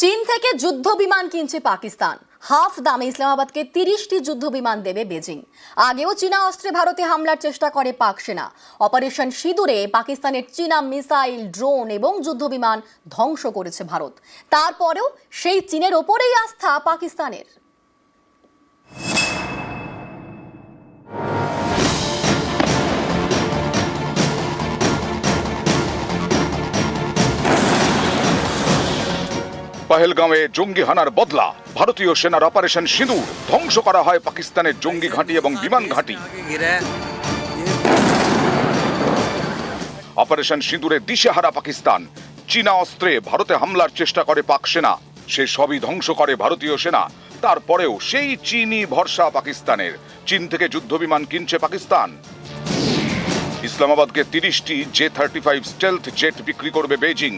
চীন থেকে যুদ্ধ বিমান কিনছে পাকিস্তান। হাফ দামে ইসলামাবাদকে তিরিশটি যুদ্ধ বিমান দেবে বেজিং। আগেও চীনা অস্ত্রে ভারতে হামলার চেষ্টা করে পাক সেনা। অপারেশন সিঁদুরে পাকিস্তানের চীনা মিসাইল, ড্রোন এবং যুদ্ধ বিমান ধ্বংস করেছে ভারত। তারপরেও সেই চীনের ওপরেই আস্থা পাকিস্তানের। পাহেলগাঁওয়ে জঙ্গি হানার বদলা। ভারতীয় সেনার অপারেশন সিঁদুর। ধ্বংস করা হয় পাকিস্তানের জঙ্গি ঘাঁটি এবং বিমান ঘাঁটি। অপারেশন সিঁদুরে দিশেহারা পাকিস্তান। চীনা অস্ত্রে ভারতে হামলার চেষ্টা করে পাক সেনা। সে সবই ধ্বংস করে ভারতীয় সেনা। তারপরেও সেই চীনই ভরসা পাকিস্তানের। চীন থেকে যুদ্ধ বিমান কিনছে পাকিস্তান। ইসলামাবাদকে তিরিশটি J thirty five stealth jet বিক্রি করবে বেজিং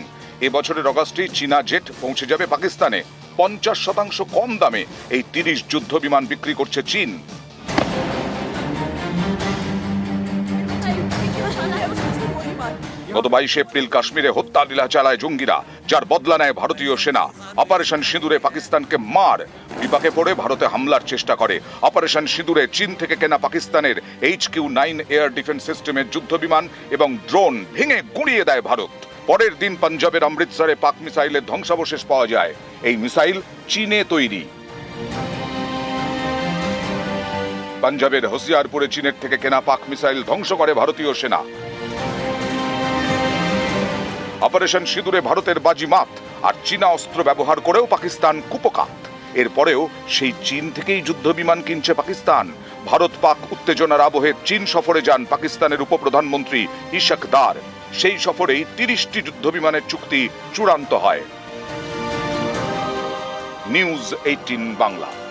এবছরের অগাস্টে চীনা জেট পৌঁছে যাবে পাকিস্তানে। পঞ্চাশ শতাংশ কম দামে এই তিরিশ যুদ্ধ বিমান বিক্রি করছে চীন। গত বাইশে এপ্রিল কাশ্মীরে হত্যা লীলা চালায় জঙ্গিরা, যার বদলা নেয় ভারতীয় সেনা। অপারেশন সিঁদুরে পাকিস্তানকে মার। বিপাকে পড়ে ভারতে হামলার চেষ্টা করে। অপারেশন সিঁদুরে চীন থেকে কেনা পাকিস্তানের H Q nine air defence সিস্টেমের যুদ্ধ বিমান এবং ড্রোন ভেঙে গুঁড়িয়ে দেয় ভারত। পরের দিন পাঞ্জাবের অমৃতসরে পাক মিসাইলের ধ্বংসাবশেষ পাওয়া যায়। এই মিসাইল চীনে তৈরি। পাঞ্জাবের হোসিয়ারপুরে চীনের থেকে কেনা পাক মিসাইল ধ্বংস করে ভারতীয় সেনা। অপারেশন সিঁদুরে ভারতের বাজিমাত আর চীনা অস্ত্র ব্যবহার করেও পাকিস্তান কুপকাত। এরপরেও সেই চীন থেকেই যুদ্ধ বিমান কিনছে পাকিস্তান। ভারত পাক উত্তেজনার আবহে চীন সফরে যান পাকিস্তানের উপপ্রধানমন্ত্রী ইশাক দার। সেই সফরেই তিরিশটি যুদ্ধ বিমানের চুক্তি চূড়ান্ত হয়। News eighteen Bangla.